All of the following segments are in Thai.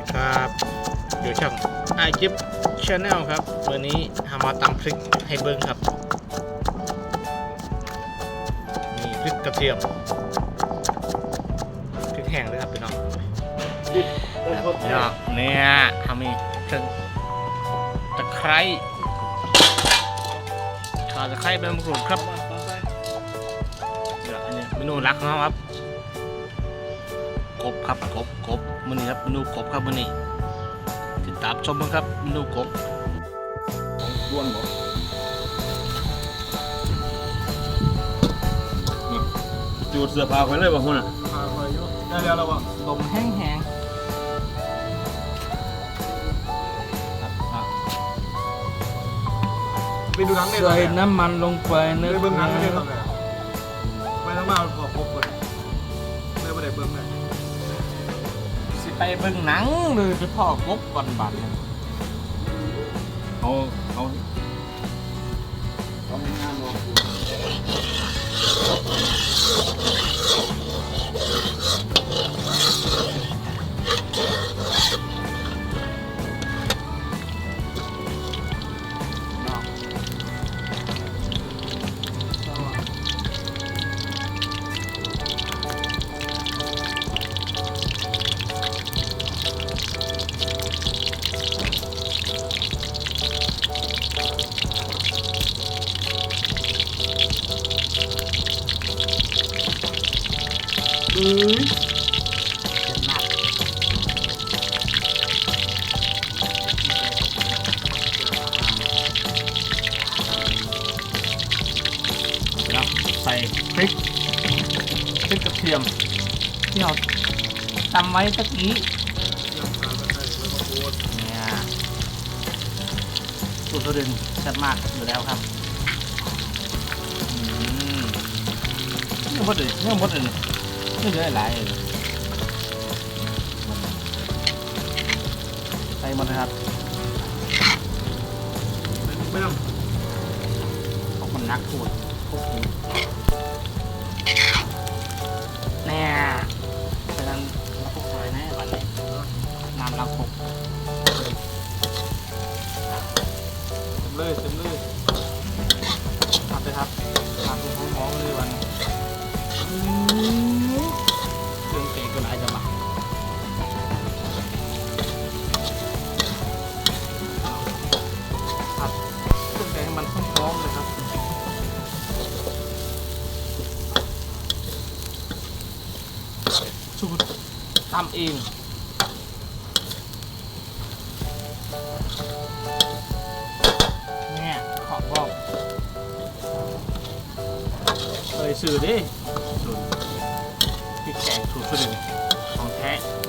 ดีครับ อยู่ช่องไอจิบชาแนลครับวันนี้ทำมาตำพริกให้เบิ้งครับมีพริกกระเทียมพริกแห้งด้วยครับพี่น้องพี่น้องเนี่ยทำมีเครื่องตะไคร้ขาตะไคร้ใบมะกรูดครับเดี๋ยวอันนี้เมนูรักของเราครับ กบครับกบกบมือนี้ครับเมนูกบครับมือนี้ติดตามชมกันครับเมนูกบด้วนบ่จูดเสื้อผ้าไปเลยบ่หุ่นอะพาไปอยู่ได้แล้วเราอะลมแห้งแห้งไปดูหนังได้เลยใส่น้ำมันลงไปไม่นะได้คเบิ้องหนังไม่ได้บทำเลยไม่ต้องมาขอพบคนไม่ได้เบิ้องเลยสิ ไปเบิ่งหนังหรือไปพ่อกบก่อนบัดเนี่ยเขาเขาเอางาน บ่แล้วใส่พริกพริกกระเทียมที่เราตำไว้ตะกี้เนี่ยสูตรตัวดึงแซ่บมากอยู่แล้วครับอืมนี่หมดเลยเนี่หมดเลย นี่เหลือหลายเลยใส่หมดเลยครับไม่ต้องเพราะมันนักพูดพวกนี้แน่ะนั้นเราพวกซอยแน่วันนี้น้ำเราพกเต็มเลยเต็มเลยำเอง เนี่ย ของบอกเคยสื่อดิสุดพริกแกงสูตรสุดของแท้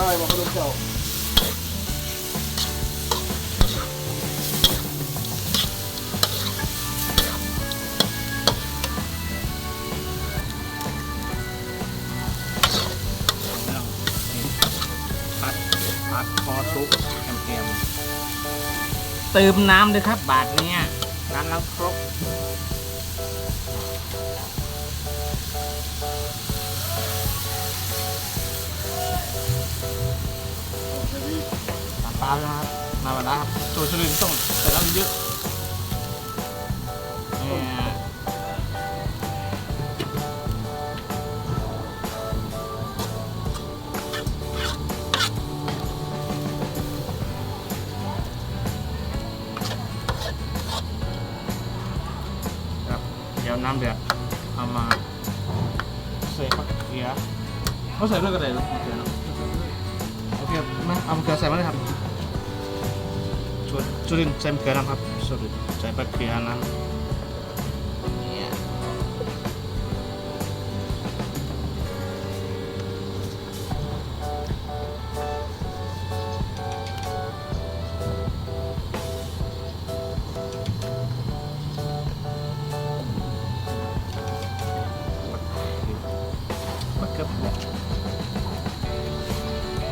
จะตายว่ะคุณเจ้าพัดพัดคอซุกแคมๆเติมน้ำเลยครับบาทเนี้ยร้านเราครบ ปลาแล้วครับ มาแบบนี้ครับ ตัวชนิดต้องแต่แล้วเยอะี๋ยวน้ำเดือดเอามาใส่ผัะเขียเขาใส่เรื่อยกันเลยเกลือเนาะโอเคไมเอาเกียร์ใส่มาเลยครับ จุดจุลินใส่มะเขือน้ำครับจุลินใส่มะเขือน้ำเนี่ยมะเขือ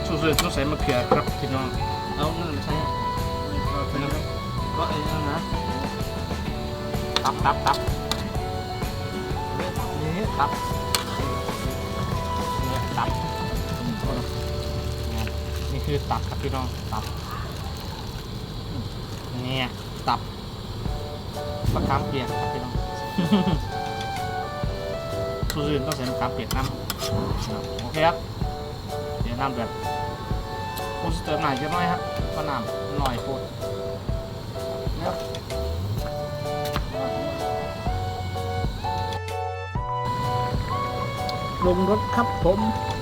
จุลินต้องใส่มะเขือครับพี่น้อง เอานั่นใส่เอาไปนะครับ ก็ไอ้นั่นนะตับตับตับนี่ตับเนี่ยตับนี่คือตับครับพี่น้องตับเนี่ยตับมะขามเปียกครับพี่น้องสูตรอื่นต้องใส่มะขามเปียกน้ำโอเคครับเดี๋ยวน้ำแบบผมจะเติมหน่อยจะน้อยครับเพระน้ำหน่อยโคตร ปรุงรสครับผมผม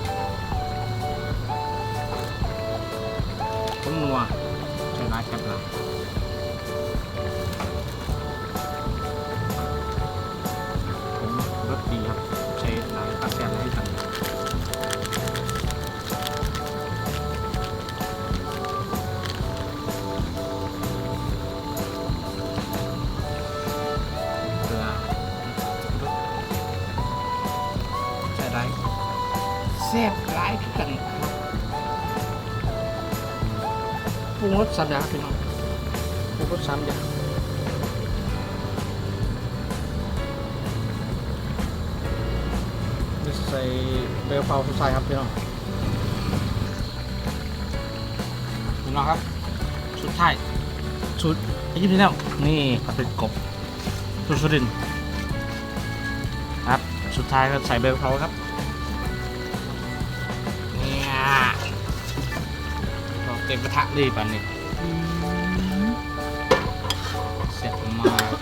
แซ่บร้ายคือกันครับปรุงรสสามอย่างครับพี่น้องปรุงรสสามอย่างนี่ใส่เบลเผาใส่ครับพี่น้องพี่น้องครับสุดท้ายสุดไอ้ยี่พี่น้องนี่ผัดเผ็ดกบสุดสุรินทร์ครับ สุดท้ายก็ใส่เบลเขาครับ เต็มกระทะเลยปันนี้เสร็จมาก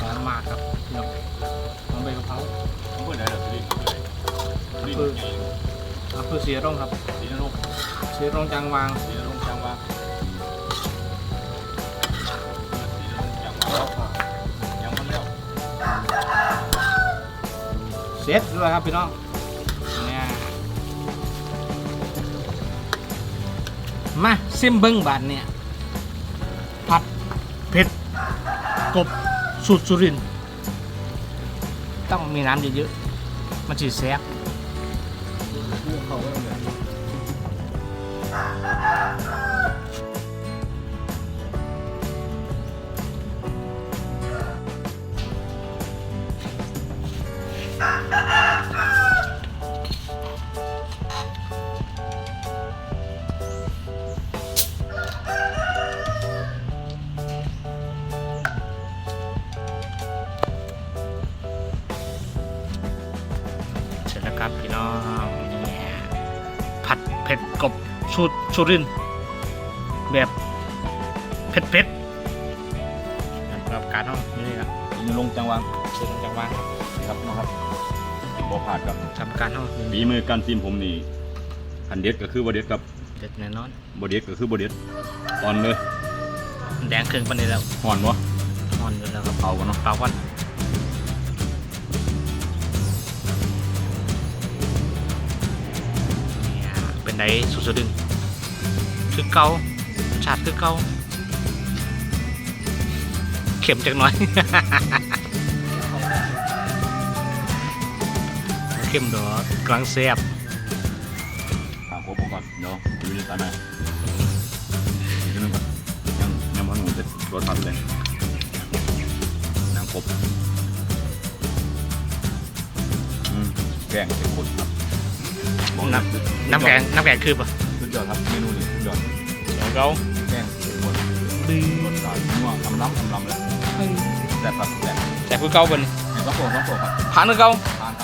หอมมากครับพี่น้องหอมใบกะเพราผมเปิดได้แล้วสินี่คืออำเภอเสียร่องครับเสีนรกเสียร่องจังวางเสีนรกจังจังวะยังมันแล้วเสร็จด้วยครับพี่น้อง มาซิมเบิ้งบาทเนี่ยผัดเผ็ดกบสูตรสุรินต้องมีน้ำเยอะๆมันจีแซ่บเขาไว้เลยเส สูตรสุรินทร์แบบเผ็ดเผ็ดๆแบบการห้องนี่ครับสีนรกจังวะสูตรจังหวะครับครับน้องครับบ่ผ่านครับทำการห้องฝีมือการซิมผมนี่อันเด็ดก็คือบ่เด็ดครับเด็ดแน่นอนบ่เด็ดก็คือบ่เด็ดตอนเลยแดงเครื่องปันนี้แล้วห่อนวะอ่อนอยู่แล้วครับเผากันเนาะเปล่าก่อนเนี่ยเป็นไดสุดสะดึง คือเกาชาติคือเกาเข็มจักน่อย เข้มดอกกลางแซบถามผมก่อนเดี๋ยวอยู่ในตาหน้าอีกนิดนึงก่อนยังยังพันหนูจะรสผัดเลยนางครบอืมแกงเป็นคนครับบอกนะน้ำแกงน้ำแกงคือปะสุดยอดครับเมนูนี้ สุดยอดเดี๋ยวเราแกงเป็นคนดื้รสชาตินัวทำล้ำทำล้ำเลยแต่บครับแต่บแต่คือเกาบนเห็นก็โปรดก็โปรดครับผ่านคือเกาทานครับ